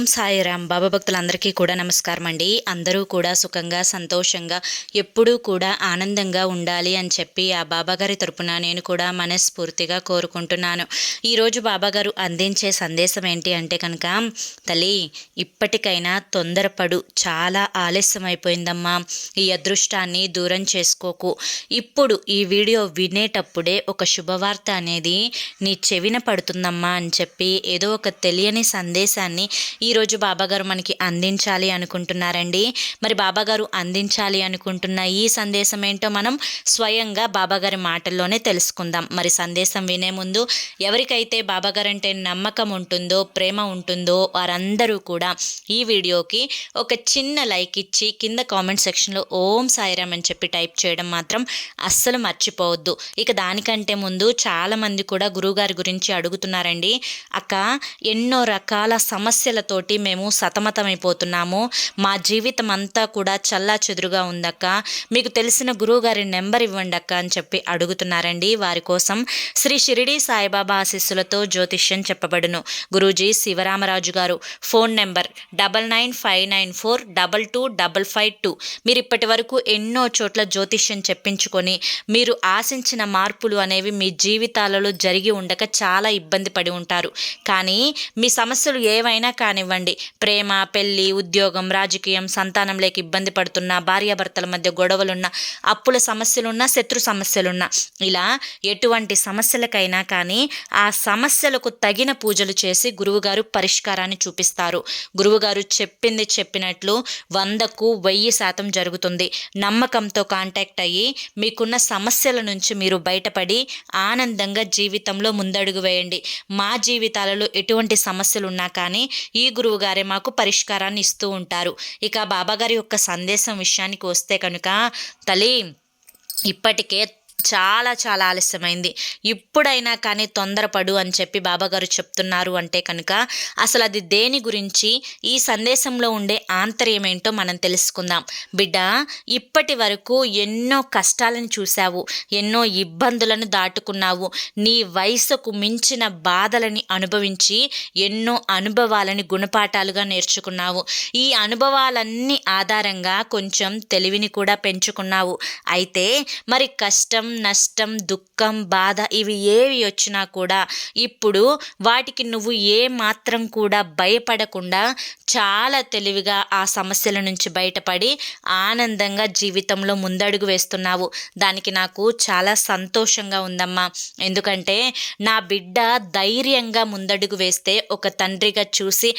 ఓం సాయిరామ్. బాబా భక్తులందరికీ కూడా నమస్కారం అండి. అందరూ కూడా సుఖంగా సంతోషంగా ఎప్పుడూ కూడా ఆనందంగా ఉండాలి అని చెప్పి ఆ బాబాగారి తరపున నేను కూడా మనస్ఫూర్తిగా కోరుకుంటున్నాను. ఈరోజు బాబాగారు అందించే సందేశం ఏంటి అంటే కనుక తల్లి ఇప్పటికైనా తొందరపడు చాలా ఆలస్యం అయిపోయిందమ్మా ఈ అదృష్టాన్ని దూరం చేసుకోకు. ఇప్పుడు ఈ వీడియో వినేటప్పుడే ఒక శుభవార్త అనేది నీ చెవిన పడుతుందమ్మా అని చెప్పి ఏదో ఒక తెలియని సందేశాన్ని ఈరోజు బాబాగారు మనకి అందించాలి అనుకుంటున్నారండి. మరి బాబాగారు అందించాలి అనుకుంటున్న ఈ సందేశం ఏంటో మనం స్వయంగా బాబాగారి మాటల్లోనే తెలుసుకుందాం. మరి సందేశం వినే ముందు ఎవరికైతే బాబాగారు అంటే నమ్మకం ఉంటుందో ప్రేమ ఉంటుందో వారందరూ కూడా ఈ వీడియోకి ఒక చిన్న లైక్ ఇచ్చి కింద కామెంట్ సెక్షన్లో ఓం సాయిరామ్ అని చెప్పి టైప్ చేయడం మాత్రం అస్సలు మర్చిపోవద్దు. ఇక దానికంటే ముందు చాలామంది కూడా గురువుగారి గురించి అడుగుతున్నారండి. అక్క ఎన్నో రకాల సమస్యలతో తోటి మేము సతమతమైపోతున్నాము. మా జీవితం అంతా కూడా చల్లా చెదురుగా ఉందక్క. మీకు తెలిసిన గురువుగారి నెంబర్ ఇవ్వండి అక్క అని చెప్పి అడుగుతున్నారండి. వారి కోసం శ్రీ షిరిడి సాయిబాబా ఆశీస్సులతో జ్యోతిష్యం చెప్పబడును. గురూజీ శివరామరాజు గారు phone number double nine five nine four double two double five two. మీరు ఇప్పటి వరకు ఎన్నో చోట్ల జ్యోతిష్యం చెప్పించుకొని మీరు ఆశించిన మార్పులు అనేవి మీ జీవితాలలో జరిగి ఉండక చాలా ఇబ్బంది పడి ఉంటారు. కానీ మీ సమస్యలు ఏవైనా కానివ్వండి ప్రేమ పెళ్ళి ఉద్యోగం రాజకీయం సంతానం లేక ఇబ్బంది పడుతున్న భార్యాభర్తల మధ్య గొడవలున్న అప్పుల సమస్యలున్నా శత్రు సమస్యలున్నా ఇలా ఎటువంటి సమస్యలకైనా కానీ ఆ సమస్యలకు తగిన పూజలు చేసి గురువుగారు పరిష్కారాన్ని చూపిస్తారు. గురువుగారు చెప్పింది చెప్పినట్లు వందకు వెయ్యి శాతం జరుగుతుంది. నమ్మకంతో కాంటాక్ట్ అయ్యి మీకున్న సమస్యల నుంచి మీరు బయటపడి ఆనందంగా జీవితంలో ముందడుగు వేయండి. మా జీవితాలలో ఎటువంటి సమస్యలు ఉన్నా కానీ ఈ గురువు గారే మాకు పరిష్కారాన్ని ఇస్తూ ఉంటారు. ఇక బాబాగారి యొక్క సందేశం విషయానికి వస్తే కనుక తల్లి ఇప్పటికే చాలా చాలా ఆలస్యమైంది. ఇప్పుడైనా కానీ తొందరపడు అని చెప్పి బాబాగారు చెప్తున్నారు అంటే కనుక అసలు అది దేని గురించి ఈ సందేశంలో ఉండే ఆంతర్యం ఏంటో మనం తెలుసుకుందాం. బిడ్డ ఇప్పటి వరకు ఎన్నో కష్టాలను చూశావు ఎన్నో ఇబ్బందులను దాటుకున్నావు. నీ వయసుకు మించిన బాధలని అనుభవించి ఎన్నో అనుభవాలని గుణపాఠాలుగా నేర్చుకున్నావు. ఈ అనుభవాలన్నీ ఆధారంగా కొంచెం తెలివిని కూడా పెంచుకున్నావు. అయితే మరి కష్టం నష్టం దుఃఖం బాధ ఇవి ఏవి వచ్చినా కూడా ఇప్పుడు వాటికి నువ్వు ఏ మాత్రం కూడా భయపడకుండా చాలా తెలివిగా ఆ సమస్యల నుంచి బయటపడి ఆనందంగా జీవితంలో ముందడుగు వేస్తున్నావు. దానికి నాకు చాలా సంతోషంగా ఉందమ్మా. ఎందుకంటే నా బిడ్డ ధైర్యంగా ముందడుగు వేస్తే ఒక తండ్రిగా చూసి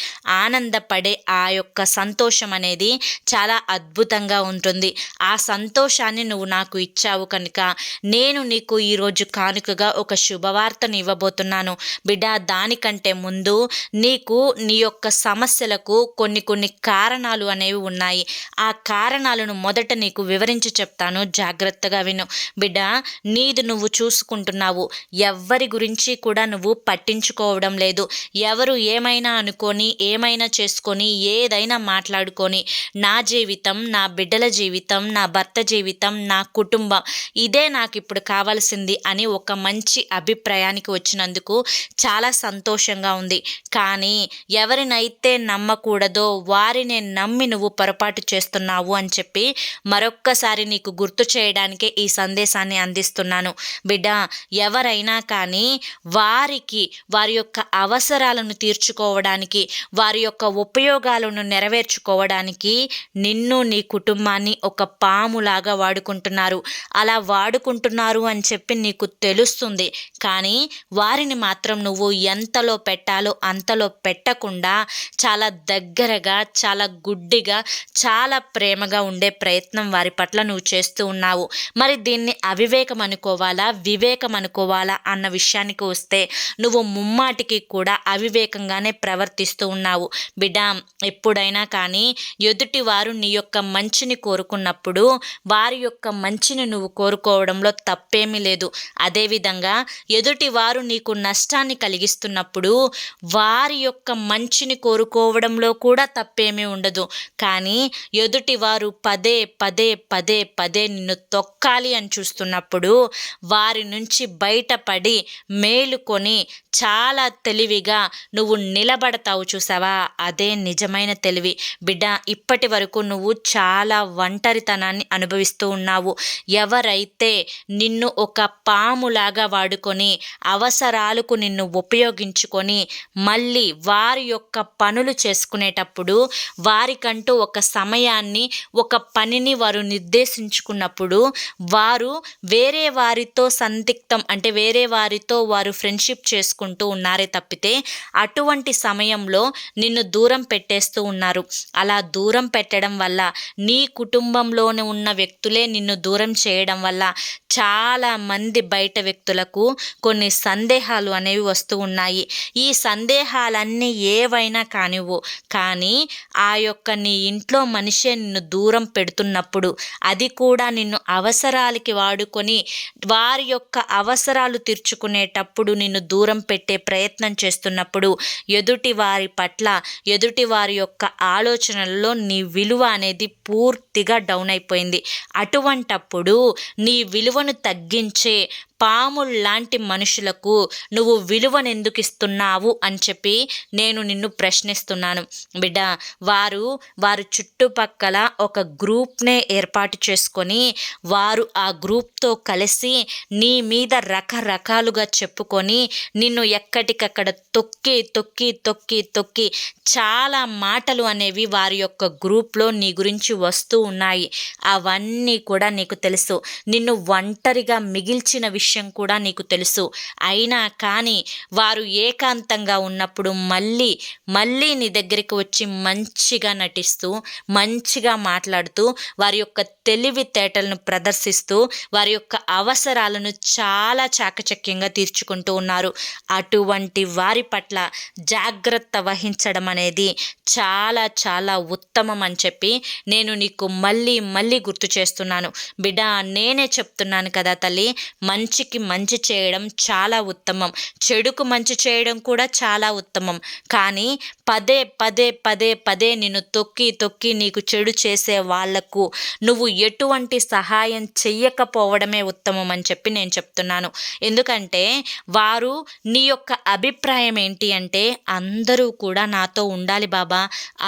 ఆనందపడే ఆ యొక్క సంతోషం అనేది చాలా అద్భుతంగా ఉంటుంది. ఆ సంతోషాన్ని నువ్వు నాకు ఇచ్చావు కనుక నేను నీకు ఈరోజు కానుకగా ఒక శుభవార్తను ఇవ్వబోతున్నాను. బిడ్డ దానికంటే ముందు నీకు నీ యొక్క సమస్యలకు కొన్ని కొన్ని కారణాలు అనేవి ఉన్నాయి. ఆ కారణాలను మొదట నీకు వివరించి చెప్తాను. జాగ్రత్తగా విను. బిడ్డ నీది నువ్వు చూసుకుంటున్నావు. ఎవ్వరి గురించి కూడా నువ్వు పట్టించుకోవడం లేదు. ఎవరు ఏమైనా అనుకొని ఏమైనా చేసుకొని ఏదైనా మాట్లాడుకొని నా జీవితం నా బిడ్డల జీవితం నా భర్త జీవితం నా కుటుంబం ఇదే నాకు ఇప్పుడు కావాల్సింది అని ఒక మంచి అభిప్రాయానికి వచ్చినందుకు చాలా సంతోషంగా ఉంది. కానీ ఎవరినైతే నమ్మకూడదో వారిని నమ్మి నువ్వు పొరపాటు చేస్తున్నావు అని చెప్పి మరొక్కసారి నీకు గుర్తు చేయడానికే ఈ సందేశాన్ని అందిస్తున్నాను. బిడ్డ ఎవరైనా కానీ వారికి వారి యొక్క అవసరాలను తీర్చుకోవడానికి వారి యొక్క ఉపయోగాలను నెరవేర్చుకోవడానికి నిన్ను నీ కుటుంబాన్ని ఒక పాములాగా వాడుకుంటున్నారు. అలా వాడుకుంటున్నారు అని చెప్పి నీకు తెలుస్తుంది. కానీ వారిని మాత్రం నువ్వు ఎంతలో పెట్టాలో అంతలో పెట్టకుండా చాలా దగ్గరగా చాలా గుడ్డిగా చాలా ప్రేమగా ఉండే ప్రయత్నం వారి పట్ల నువ్వు చేస్తూ ఉన్నావు. మరి దీన్ని అవివేకం అనుకోవాలా? వివేకం అనుకోవాలా? అన్న విషయానికి వస్తే నువ్వు ముమ్మాటికి కూడా అవివేకంగానే ప్రవర్తిస్తూ ఉన్నావు. బిడ్డ ఎప్పుడైనా కానీ ఎదుటి వారు నీ యొక్క మంచిని కోరుకున్నప్పుడు వారి యొక్క మంచిని నువ్వు కోరుకోవడంలో తప్పేమీ లేదు. అదేవిధంగా ఎదుటివారు నీకు నష్టాన్ని కలిగిస్తున్నప్పుడు వారి యొక్క మంచిని కోరుకోవడంలో కూడా తప్పేమీ ఉండదు. కానీ ఎదుటివారు పదే పదే పదే పదే నిన్ను తొక్కాలి అని చూస్తున్నప్పుడు వారి నుంచి బయటపడి మేలుకొని చాలా తెలివిగా నువ్వు నిలబడతావు చూసావా? అదే నిజమైన తెలివి. బిడ్డ ఇప్పటి వరకు నువ్వు చాలా ఒంటరితనాన్ని అనుభవిస్తూ ఉన్నావు. ఎవరైతే నిన్ను ఒక పాములాగా వాడుకొని అవసరాలకు నిన్ను ఉపయోగించుకొని మళ్ళీ వారి యొక్క పనులు చేసుకునేటప్పుడు వారికంటూ ఒక సమయాన్ని ఒక పనిని వారు నిర్దేశించుకున్నప్పుడు వారు వేరే వారితో సందిగ్ధం అంటే వేరే వారితో వారు ఫ్రెండ్షిప్ చేసుకుంటూ ఉన్నారే తప్పితే అటువంటి సమయంలో నిన్ను దూరం పెట్టేస్తూ ఉన్నారు. అలా దూరం పెట్టడం వల్ల నీ కుటుంబంలోనే ఉన్న వ్యక్తులే నిన్ను దూరం చేయడం వల్ల చాలా మంది బయట వ్యక్తులకు కొన్ని సందేహాలు అనేవి వస్తూ ఉన్నాయి. ఈ సందేహాలన్నీ ఏవైనా కానివ్వు కానీ ఆ యొక్క నీ ఇంట్లో మనిషే నిన్ను దూరం పెడుతున్నప్పుడు అది కూడా నిన్ను అవసరాలకి వాడుకొని వారి యొక్క అవసరాలు తీర్చుకునేటప్పుడు నిన్ను దూరం పెట్టే ప్రయత్నం చేస్తున్నప్పుడు ఎదుటి వారి పట్ల ఎదుటి వారి యొక్క ఆలోచనల్లో నీ విలువ అనేది పూర్తిగా డౌన్ అయిపోయింది. అటువంటప్పుడు నీ విలువ విలువను తగ్గించే పాముల్లాంటి మనుషులకు నువ్వు విలువనెందుకు ఇస్తున్నావు అని చెప్పి నేను నిన్ను ప్రశ్నిస్తున్నాను. బిడ్డ వారు వారు చుట్టుపక్కల ఒక గ్రూప్నే ఏర్పాటు చేసుకొని వారు ఆ గ్రూప్తో కలిసి నీ మీద రకరకాలుగా చెప్పుకొని నిన్ను ఎక్కడికక్కడ తొక్కి తొక్కి తొక్కి తొక్కి చాలా మాటలు అనేవి వారి యొక్క గ్రూప్లో నీ గురించి వస్తూ ఉన్నాయి. అవన్నీ కూడా నీకు తెలుసు. నిన్ను ఒంటరిగా మిగిల్చిన విషయం విషయం కూడా నీకు తెలుసు. అయినా కానీ వారు ఏకాంతంగా ఉన్నప్పుడు మళ్ళీ మళ్ళీ నీ దగ్గరికి వచ్చి మంచిగా నటిస్తూ మంచిగా మాట్లాడుతూ వారి యొక్క తెలివితేటలను ప్రదర్శిస్తూ వారి యొక్క అవసరాలను చాలా చాకచక్యంగా తీర్చుకుంటూ ఉన్నారు. అటువంటి వారి పట్ల జాగ్రత్త వహించడం అనేది చాలా చాలా ఉత్తమం అని చెప్పి నేను నీకు మళ్ళీ మళ్ళీ గుర్తు చేస్తున్నాను. బిడ్డ నేనే చెప్తున్నాను కదా తల్లి మంచి మంచికి మంచి చేయడం చాలా ఉత్తమం. చెడుకు మంచి చేయడం కూడా చాలా ఉత్తమం. కానీ పదే పదే పదే పదే నిన్ను తొక్కి తొక్కి నీకు చెడు చేసే వాళ్ళకు నువ్వు ఎటువంటి సహాయం చెయ్యకపోవడమే ఉత్తమం అని చెప్పి నేను చెప్తున్నాను. ఎందుకంటే వారు నీ యొక్క అభిప్రాయం ఏంటి అంటే అందరూ కూడా నాతో ఉండాలి బాబా.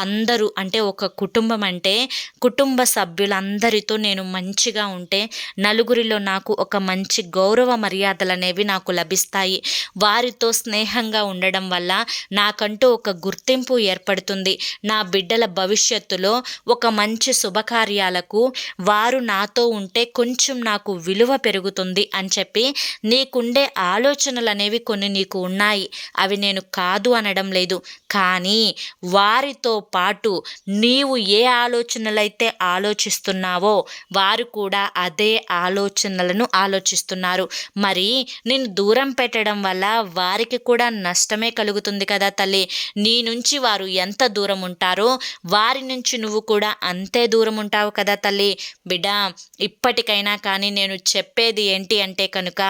అందరూ అంటే ఒక కుటుంబం అంటే కుటుంబ సభ్యులందరితో నేను మంచిగా ఉంటే నలుగురిలో నాకు ఒక మంచి గౌరవం మర్యాదలు అనేవి నాకు లభిస్తాయి. వారితో స్నేహంగా ఉండడం వల్ల నాకంటూ ఒక గుర్తింపు ఏర్పడుతుంది. నా బిడ్డల భవిష్యత్తులో ఒక మంచి శుభకార్యాలకు వారు నాతో ఉంటే కొంచెం నాకు విలువ పెరుగుతుంది అని చెప్పి నీకుండే ఆలోచనలు అనేవి కొన్ని నీకు ఉన్నాయి. అవి నేను కాదు అనడం లేదు. కానీ వారితో పాటు నీవు ఏ ఆలోచనలైతే ఆలోచిస్తున్నావో వారు కూడా అదే ఆలోచనలను ఆలోచిస్తున్నారు. మరి నేను దూరం పెట్టడం వల్ల వారికి కూడా నష్టమే కలుగుతుంది కదా తల్లి. నీ నుంచి వారు ఎంత దూరం ఉంటారో వారి నుంచి నువ్వు కూడా అంతే దూరం ఉంటావు కదా తల్లి. బిడ్డ ఇప్పటికైనా కానీ నేను చెప్పేది ఏంటి అంటే కనుక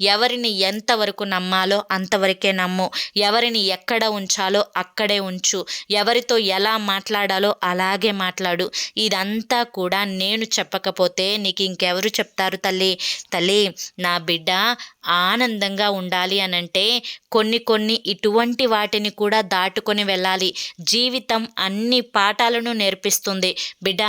ఎవరిని ఎంతవరకు నమ్మాలో అంతవరకే నమ్ము. ఎవరిని ఎక్కడ ఉంచాలో అక్కడే ఉంచు. ఎవరితో ఎలా మాట్లాడాలో అలాగే మాట్లాడు. ఇదంతా కూడా నేను చెప్పకపోతే నీకు ఇంకెవరు చెప్తారు తల్లి? తల్లి నా బిడ్డ ఆనందంగా ఉండాలి అనంటే కొన్ని కొన్ని ఇటువంటి వాటిని కూడా దాటుకొని వెళ్ళాలి. జీవితం అన్ని పాఠాలను నేర్పిస్తుంది. బిడ్డ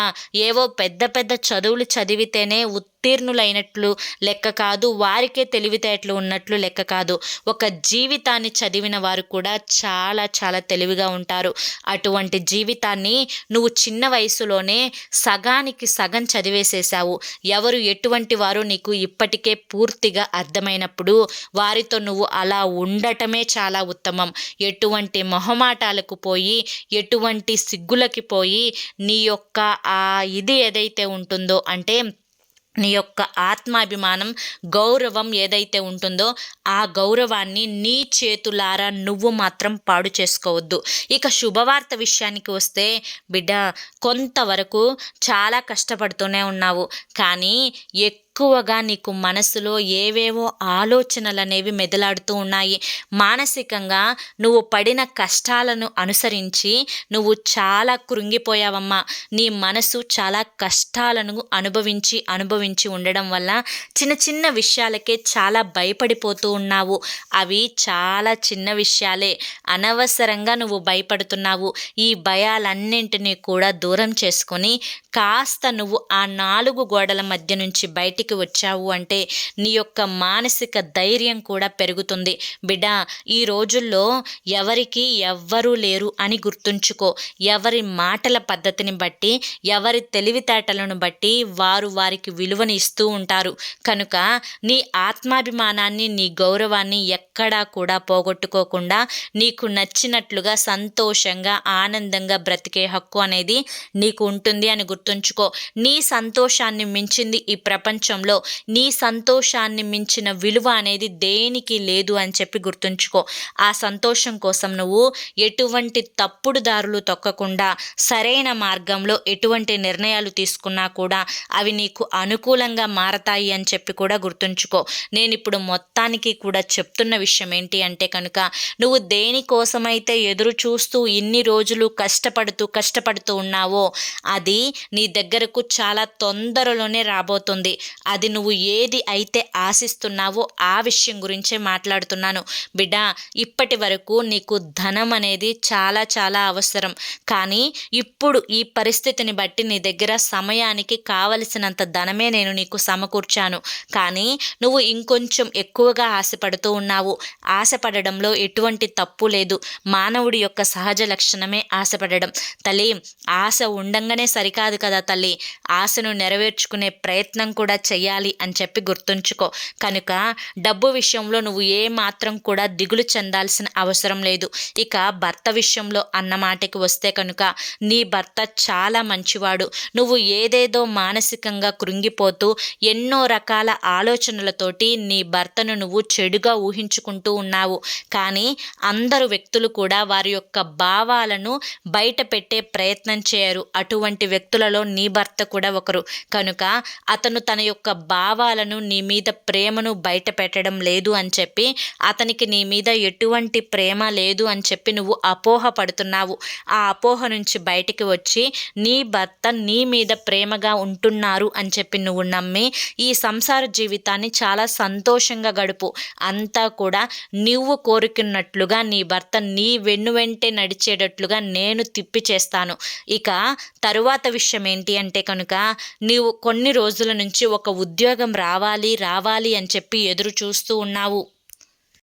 ఏవో పెద్ద పెద్ద చదువులు చదివితేనే ఉత్తీర్ణులైనట్లు లెక్క కాదు వారికే తెలివితేటలు ఉన్నట్లు లెక్క కాదు. ఒక జీవితాన్ని చదివిన వారు కూడా చాలా చాలా తెలివిగా ఉంటారు. అటువంటి జీవితాన్ని నువ్వు చిన్న వయసులోనే సగానికి సగం చదివేసేసావు ఎవరు ఎటువంటి వారు నీకు ఇప్పటికే పూర్తిగా అర్థమైనప్పుడు వారితో నువ్వు అలా ఉండటమే చాలా ఉత్తమం. ఎటువంటి మొహమాటాలకు పోయి ఎటువంటి సిగ్గులకి పోయి నీ యొక్క ఆ ఇది ఏదైతే ఉంటుందో అంటే నీ యొక్క ఆత్మాభిమానం గౌరవం ఏదైతే ఉంటుందో ఆ గౌరవాన్ని నీ చేతులారా నువ్వు మాత్రం పాడు చేసుకోవద్దు. ఇక శుభవార్త విషయానికి వస్తే బిడ్డ కొంతవరకు చాలా కష్టపడుతూనే ఉన్నావు. కానీ ఎక్కువ ఎక్కువగా నీకు మనసులో ఏవేవో ఆలోచనలు అనేవి మెదలాడుతూ ఉన్నాయి. మానసికంగా నువ్వు పడిన కష్టాలను అనుసరించి నువ్వు చాలా కృంగిపోయావమ్మా. నీ మనసు చాలా కష్టాలను అనుభవించి అనుభవించి ఉండడం వల్ల చిన్న చిన్న విషయాలకే చాలా భయపడిపోతూ ఉన్నావు. అవి చాలా చిన్న విషయాలే. అనవసరంగా నువ్వు భయపడుతున్నావు. ఈ భయాలన్నింటినీ కూడా దూరం చేసుకొని కాస్త నువ్వు ఆ నాలుగు గోడల మధ్య నుంచి బయటికి వచ్చావు అంటే నీ యొక్క మానసిక ధైర్యం కూడా పెరుగుతుంది. బిడ్డ ఈ రోజుల్లో ఎవరికి ఎవ్వరూ లేరు అని గుర్తుంచుకో. ఎవరి మాటల పద్ధతిని బట్టి ఎవరి తెలివితేటలను బట్టి వారు వారికి విలువని ఇస్తూ ఉంటారు. కనుక నీ ఆత్మాభిమానాన్ని నీ గౌరవాన్ని ఎక్కడా కూడా పోగొట్టుకోకుండా నీకు నచ్చినట్లుగా సంతోషంగా ఆనందంగా బ్రతికే హక్కు అనేది నీకు ఉంటుంది అని గుర్తుంచుకో. నీ సంతోషాన్ని మించింది ఈ ప్రపంచం ప్రపంచంలో నీ సంతోషాన్ని మించిన విలువ అనేది దేనికి లేదు అని చెప్పి గుర్తుంచుకో. ఆ సంతోషం కోసం నువ్వు ఎటువంటి తప్పుడు దారులు తొక్కకుండా సరైన మార్గంలో ఎటువంటి నిర్ణయాలు తీసుకున్నా కూడా అవి నీకు అనుకూలంగా మారతాయి అని చెప్పి కూడా గుర్తుంచుకో. నేను ఇప్పుడు మొత్తానికి కూడా చెప్తున్న విషయం ఏంటి అంటే కనుక నువ్వు దేనికోసమైతే ఎదురు చూస్తూ ఇన్ని రోజులు కష్టపడుతూ కష్టపడుతూ ఉన్నావో అది నీ దగ్గరకు చాలా తొందరలోనే రాబోతుంది. అది నువ్వు ఏది అయితే ఆశిస్తున్నావో ఆ విషయం గురించే మాట్లాడుతున్నాను. బిడ్డ ఇప్పటి వరకు నీకు ధనం అనేది చాలా చాలా అవసరం. కానీ ఇప్పుడు ఈ పరిస్థితిని బట్టి నీ దగ్గర సమయానికి కావలసినంత ధనమే నేను నీకు సమకూర్చాను. కానీ నువ్వు ఇంకొంచెం ఎక్కువగా ఆశపడుతూ ఉన్నావు. ఆశపడడంలో ఎటువంటి తప్పు లేదు. మానవుడి యొక్క సహజ లక్షణమే ఆశపడడం. తల్లి ఆశ ఉండంగానే సరికాదు కదా తల్లి. ఆశను నెరవేర్చుకునే ప్రయత్నం కూడా చెయ్యాలి అని చెప్పి గుర్తుంచుకో. కనుక డబ్బు విషయంలో నువ్వు ఏ మాత్రం కూడా దిగులు చెందాల్సిన అవసరం లేదు. ఇక భర్త విషయంలో అన్న మాటకి వస్తే కనుక నీ భర్త చాలా మంచివాడు. నువ్వు ఏదేదో మానసికంగా కృంగిపోతూ ఎన్నో రకాల ఆలోచనలతోటి నీ భర్తను నువ్వు చెడుగా ఊహించుకుంటూ ఉన్నావు. కానీ అందరు వ్యక్తులు కూడా వారి యొక్క భావాలను బయట పెట్టే ప్రయత్నం చేయరు. అటువంటి వ్యక్తులలో నీ భర్త కూడా ఒకరు. కనుక అతను తన యొక్క భావాలను నీ మీద ప్రేమను బయట పెట్టడం లేదు అని చెప్పి అతనికి నీ మీద ఎటువంటి ప్రేమ లేదు అని చెప్పి నువ్వు అపోహ పడుతున్నావు. ఆ అపోహ నుంచి బయటికి వచ్చి నీ భర్త నీ మీద ప్రేమగా ఉంటున్నారు అని చెప్పి నువ్వు నమ్మి ఈ సంసార జీవితాన్ని చాలా సంతోషంగా గడుపు. అంతా కూడా నువ్వు కోరుకున్నట్లుగా నీ భర్త నీ వెన్ను వెంటే నడిచేటట్లుగా నేను తిప్పి చేస్తాను. ఇక తరువాత విషయం ఏంటి అంటే కనుక నీవు కొన్ని రోజుల నుంచి ఒక ఉద్యోగం రావాలి రావాలి అని చెప్పి ఎదురు చూస్తూ ఉన్నావు.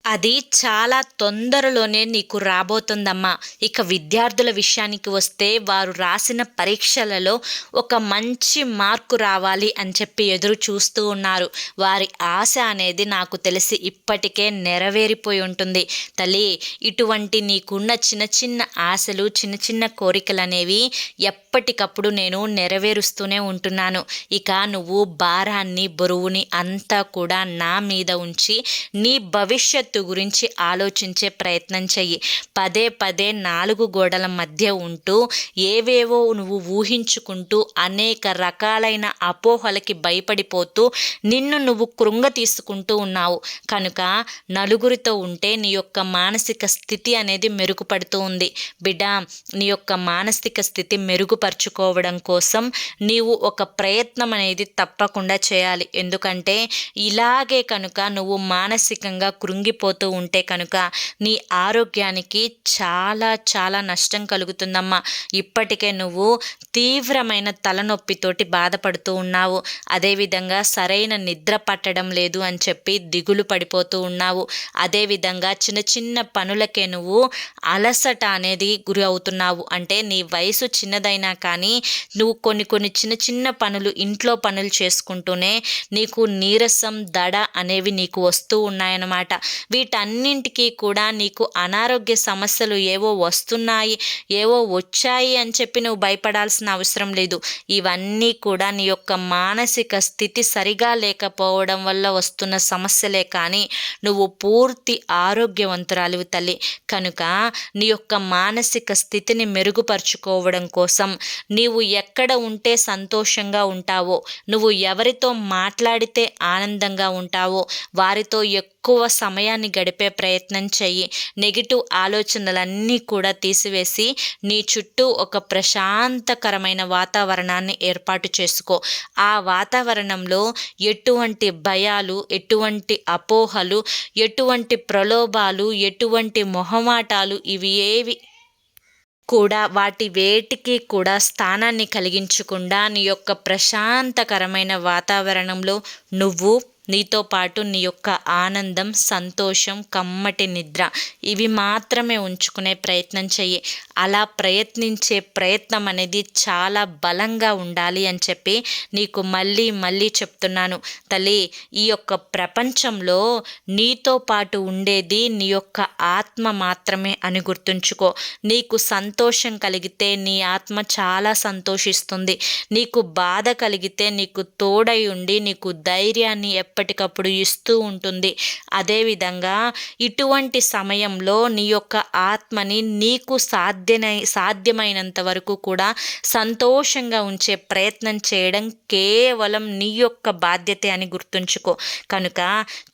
అది చాలా తొందరలోనే నీకు రాబోతుందమ్మా. ఇక విద్యార్థుల విషయానికి వస్తే వారు రాసిన పరీక్షలలో ఒక మంచి మార్కు రావాలి అని చెప్పి ఎదురు చూస్తూ ఉన్నారు. వారి ఆశ అనేది నాకు తెలిసి ఇప్పటికే నెరవేరిపోయి ఉంటుంది. తల్లి ఇటువంటి నీకున్న చిన్న చిన్న ఆశలు చిన్న చిన్న కోరికలు అనేవి ఎప్పటికప్పుడు నేను నెరవేరుస్తూనే ఉంటున్నాను. ఇక నువ్వు భారాన్ని బరువుని అంతా కూడా నా మీద ఉంచి నీ భవిష్యత్తు గురించి ఆలోచించే ప్రయత్నం చెయ్యి. పదే పదే నాలుగు గోడల మధ్య ఉంటూ ఏవేవో నువ్వు ఊహించుకుంటూ అనేక రకాలైన అపోహలకి భయపడిపోతూ నిన్ను నువ్వు కృంగ తీసుకుంటూ ఉన్నావు. కనుక నలుగురితో ఉంటే నీ యొక్క మానసిక స్థితి అనేది మెరుగుపడుతూ ఉంది. బిడ్డ నీ యొక్క మానసిక స్థితి మెరుగుపరుచుకోవడం కోసం నీవు ఒక ప్రయత్నం అనేది తప్పకుండా చేయాలి. ఎందుకంటే ఇలాగే కనుక నువ్వు మానసికంగా కృంగిపోతూ ఉంటే కనుక నీ ఆరోగ్యానికి చాలా చాలా నష్టం కలుగుతుందమ్మా. ఇప్పటికే నువ్వు తీవ్రమైన తలనొప్పితోటి బాధపడుతూ ఉన్నావు. అదేవిధంగా సరైన నిద్ర పట్టడం లేదు అని చెప్పి దిగులు పడిపోతూ ఉన్నావు. అదేవిధంగా చిన్న చిన్న పనులకే నువ్వు అలసట అనేది గురి అవుతున్నావు. అంటే నీ వయసు చిన్నదైనా కానీ నువ్వు కొన్ని కొన్ని చిన్న చిన్న పనులు ఇంట్లో పనులు చేసుకుంటూనే నీకు నీరసం దడ అనేవి నీకు వస్తూ ఉన్నాయన్నమాట. వీటన్నింటికీ కూడా నీకు అనారోగ్య సమస్యలు ఏవో వస్తున్నాయి ఏవో వచ్చాయి అని చెప్పి నువ్వు భయపడాల్సిన అవసరం లేదు. ఇవన్నీ కూడా నీ యొక్క మానసిక స్థితి సరిగా లేకపోవడం వల్ల వస్తున్న సమస్యలే కానీ నువ్వు పూర్తి ఆరోగ్యవంతురాలివి తల్లి. కనుక నీ యొక్క మానసిక స్థితిని మెరుగుపరుచుకోవడం కోసం నీవు ఎక్కడ ఉంటే సంతోషంగా ఉంటావో నువ్వు ఎవరితో మాట్లాడితే ఆనందంగా ఉంటావో వారితో ఎక్కువ సమయాన్ని గడిపే ప్రయత్నం చెయ్యి. నెగిటివ్ ఆలోచనలన్నీ కూడా తీసివేసి నీ చుట్టూ ఒక ప్రశాంతకరమైన వాతావరణాన్ని ఏర్పాటు చేసుకో. ఆ వాతావరణంలో ఎటువంటి భయాలు ఎటువంటి అపోహలు ఎటువంటి ప్రలోభాలు ఎటువంటి మొహమాటాలు ఇవి ఏవి కూడా వాటి వేటికి కూడా స్థానాన్ని కలిగించకుండా నీ యొక్క ప్రశాంతకరమైన వాతావరణంలో నువ్వు నీతో పాటు నీ యొక్క ఆనందం సంతోషం కమ్మటి నిద్ర ఇవి మాత్రమే ఉంచుకునే ప్రయత్నం చెయ్యి. అలా ప్రయత్నించే ప్రయత్నం అనేది చాలా బలంగా ఉండాలి అని చెప్పి నీకు మళ్ళీ మళ్ళీ చెప్తున్నాను. తల్లి ఈ యొక్క ప్రపంచంలో నీతో పాటు ఉండేది నీ యొక్క ఆత్మ మాత్రమే అని గుర్తుంచుకో. నీకు సంతోషం కలిగితే నీ ఆత్మ చాలా సంతోషిస్తుంది. నీకు బాధ కలిగితే నీకు తోడై ఉండి నీకు ధైర్యాన్ని ఎప్పటికప్పుడు ఇస్తూ ఉంటుంది. అదేవిధంగా ఇటువంటి సమయంలో నీ యొక్క ఆత్మని నీకు సాధ్యమై సాధ్యమైనంత వరకు కూడా సంతోషంగా ఉంచే ప్రయత్నం చేయడం కేవలం నీ యొక్క బాధ్యత అని గుర్తుంచుకో. కనుక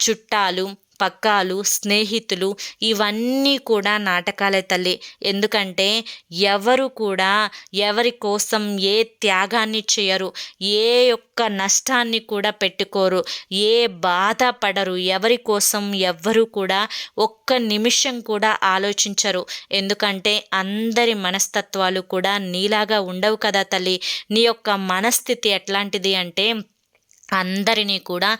చుట్టాలు పక్కాలు స్నేహితులు ఇవన్నీ కూడా నాటకాలే తల్లి. ఎందుకంటే ఎవరు కూడా ఎవరి కోసం ఏ త్యాగాన్ని చేయరు ఏ యొక్క నష్టాన్ని కూడా పెట్టుకోరు ఏ బాధ పడరు ఎవరి కోసం ఎవ్వరు కూడా ఒక్క నిమిషం కూడా ఆలోచించరు. ఎందుకంటే అందరి మనస్తత్వాలు కూడా నీలాగా ఉండవు కదా తల్లి. నీ యొక్క మనస్థితి ఎట్లాంటిది అంటే అందరినీ కూడా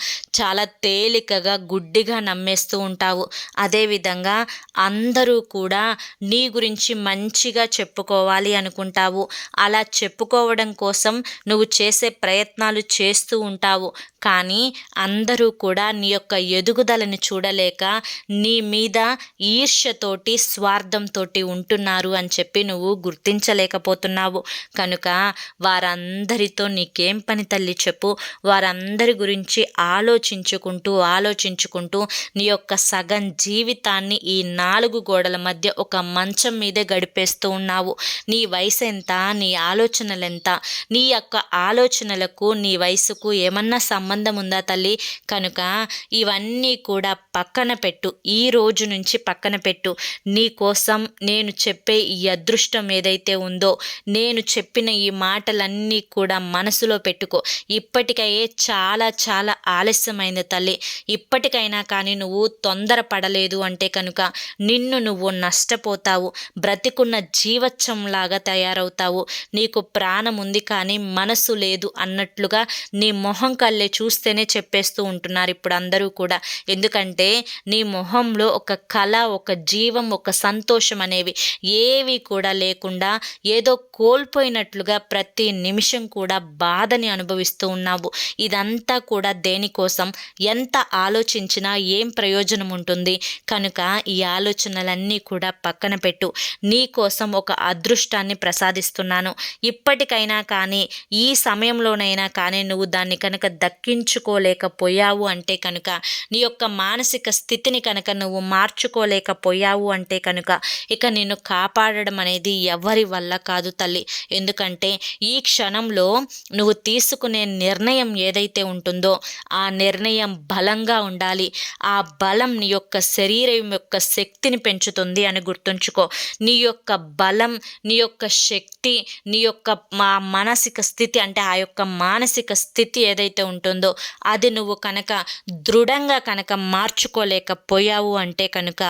చాలా తేలికగా గుడ్డిగా నమ్మేస్తూ ఉంటావు. అదేవిధంగా అందరూ కూడా నీ గురించి మంచిగా చెప్పుకోవాలి అనుకుంటావు. అలా చెప్పుకోవడం కోసం నువ్వు చేసే ప్రయత్నాలు చేస్తూ ఉంటావు. కానీ అందరూ కూడా నీ యొక్క ఎదుగుదలను చూడలేక నీ మీద ఈర్ష్యతోటి స్వార్థంతో ఉంటున్నారు అని చెప్పి నువ్వు గుర్తించలేకపోతున్నావు. కనుక వారందరితో నీకేం పని తల్లి చెప్పు. వారందరి గురించి ఆలోచించుకుంటూ ఆలోచించుకుంటూ నీ యొక్క సగం జీవితాన్ని ఈ నాలుగు గోడల మధ్య ఒక మంచం మీదే గడిపేస్తూ ఉన్నావు. నీ వయసు ఎంత? నీ ఆలోచనలు ఎంత? నీ యొక్క ఆలోచనలకు నీ వయసుకు ఏమన్నా సంబంధం సంబంధం ఉందా తల్లి? కనుక ఇవన్నీ కూడా పక్కన పెట్టు. ఈ రోజు నుంచి పక్కన పెట్టు. నీ కోసం నేను చెప్పే ఈ అదృష్టం ఏదైతే ఉందో నేను చెప్పిన ఈ మాటలన్నీ కూడా మనసులో పెట్టుకో. ఇప్పటికయే చాలా చాలా ఆలస్యమైంది తల్లి. ఇప్పటికైనా కానీ నువ్వు తొందరపడలేదు అంటే కనుక నిన్ను నువ్వు నష్టపోతావు. బ్రతికున్న జీవచ్చంలాగా తయారవుతావు. నీకు ప్రాణం ఉంది కానీ మనసు లేదు అన్నట్లుగా నీ మొహం కళ్ళే చూస్తేనే చెప్పేస్తూ ఉంటున్నారు ఇప్పుడు అందరూ కూడా. ఎందుకంటే నీ మొహంలో ఒక కళ ఒక జీవం ఒక సంతోషం అనేవి ఏవి కూడా లేకుండా ఏదో కోల్పోయినట్లుగా ప్రతి నిమిషం కూడా బాధని అనుభవిస్తూ ఉన్నావు. ఇదంతా కూడా దేనికోసం? ఎంత ఆలోచించినా ఏం ప్రయోజనం ఉంటుంది? కనుక ఈ ఆలోచనలన్నీ కూడా పక్కన పెట్టు. నీ కోసం ఒక అదృష్టాన్ని ప్రసాదిస్తున్నాను. ఇప్పటికైనా కానీ ఈ సమయంలోనైనా కానీ నువ్వు దాన్ని కనుక దక్కి తగ్గించుకోలేకపోయావు అంటే కనుక నీ యొక్క మానసిక స్థితిని కనుక నువ్వు మార్చుకోలేకపోయావు అంటే కనుక ఇక నిన్ను కాపాడడం అనేది ఎవరి వల్ల కాదు తల్లి. ఎందుకంటే ఈ క్షణంలో నువ్వు తీసుకునే నిర్ణయం ఏదైతే ఉంటుందో ఆ నిర్ణయం బలంగా ఉండాలి. ఆ బలం నీ యొక్క శరీరం యొక్క శక్తిని పెంచుతుంది అని గుర్తుంచుకో. నీ యొక్క బలం నీ యొక్క శక్తి నీ యొక్క మా మానసిక స్థితి అంటే ఆ యొక్క మానసిక స్థితి ఏదైతే ఉంటుందో ఉందో అది నువ్వు కనుక దృఢంగా కనుక మార్చుకోలేకపోయావు అంటే కనుక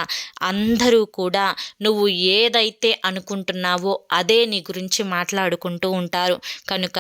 అందరూ కూడా నువ్వు ఏదైతే అనుకుంటున్నావో అదే నీ గురించి మాట్లాడుకుంటూ ఉంటారు. కనుక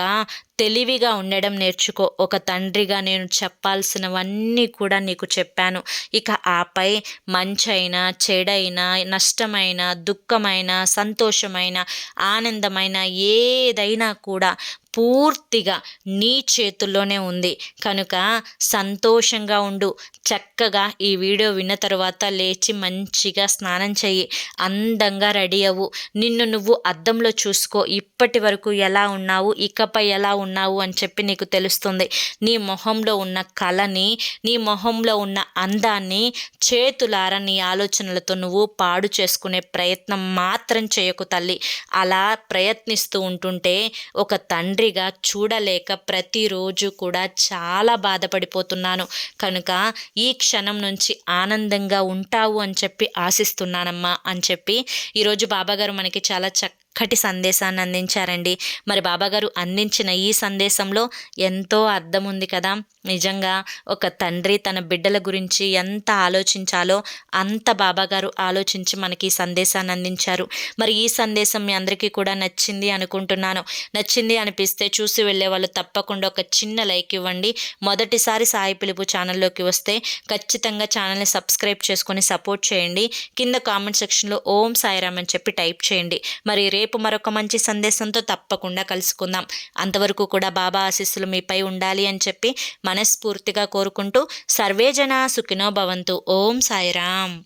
తెలివిగా ఉండడం నేర్చుకో. ఒక తండ్రిగా నేను చెప్పాల్సినవన్నీ కూడా నీకు చెప్పాను. ఇక ఆపై మంచైన చెడైన నష్టమైన దుఃఖమైన సంతోషమైన ఆనందమైన ఏదైనా కూడా పూర్తిగా నీ చేతుల్లోనే ఉంది. కనుక సంతోషంగా ఉండు. చక్కగా ఈ వీడియో విన్న తర్వాత లేచి మంచిగా స్నానం చెయ్యి. అందంగా రెడీ అవ్వు. నిన్ను నువ్వు అద్దంలో చూసుకో. ఇప్పటి వరకు ఎలా ఉన్నావు? ఇకపై ఎలా ఉన్నావు అని చెప్పి నీకు తెలుస్తుంది. నీ మొహంలో ఉన్న కళని నీ మొహంలో ఉన్న అందాన్ని చేతులారా నీ ఆలోచనలతో నువ్వు పాడు చేసుకునే ప్రయత్నం మాత్రం చేయకు తల్లి. అలా ప్రయత్నిస్తూ ఉంటుంటే ఒక తండ్రిగా చూడలేక ప్రతిరోజు కూడా చాలా బాధపడిపోతున్నాను. కనుక ఈ క్షణం నుంచి ఆనందంగా ఉంటావు అని చెప్పి ఆశిస్తున్నానమ్మా అని చెప్పి ఈరోజు బాబాగారు మనకి చాలా చక్క చక్కటి సందేశాన్ని అందించారండి. మరి బాబాగారు అందించిన ఈ సందేశంలో ఎంతో అర్థం ఉంది కదా. నిజంగా ఒక తండ్రి తన బిడ్డల గురించి ఎంత ఆలోచించాలో అంత బాబాగారు ఆలోచించి మనకి ఈ సందేశాన్ని అందించారు. మరి ఈ సందేశం మీ అందరికీ కూడా నచ్చింది అనుకుంటున్నాను. నచ్చింది అనిపిస్తే చూసి వెళ్ళే వాళ్ళు తప్పకుండా ఒక చిన్న లైక్ ఇవ్వండి. మొదటిసారి సాయి పిలుపు ఛానల్లోకి వస్తే ఖచ్చితంగా ఛానల్ని సబ్స్క్రైబ్ చేసుకొని సపోర్ట్ చేయండి. కింద కామెంట్ సెక్షన్లో ఓం సాయిరామ్ అని చెప్పి టైప్ చేయండి. మరి రేపు మరొక మంచి సందేశంతో తప్పకుండా కలుసుకుందాం. అంతవరకు కూడా బాబా ఆశీస్సులు మీపై ఉండాలి అని చెప్పి మనస్ఫూర్తిగా కోరుకుంటూ సర్వేజన సుఖినో భవంతు. ఓం సాయిరామ్.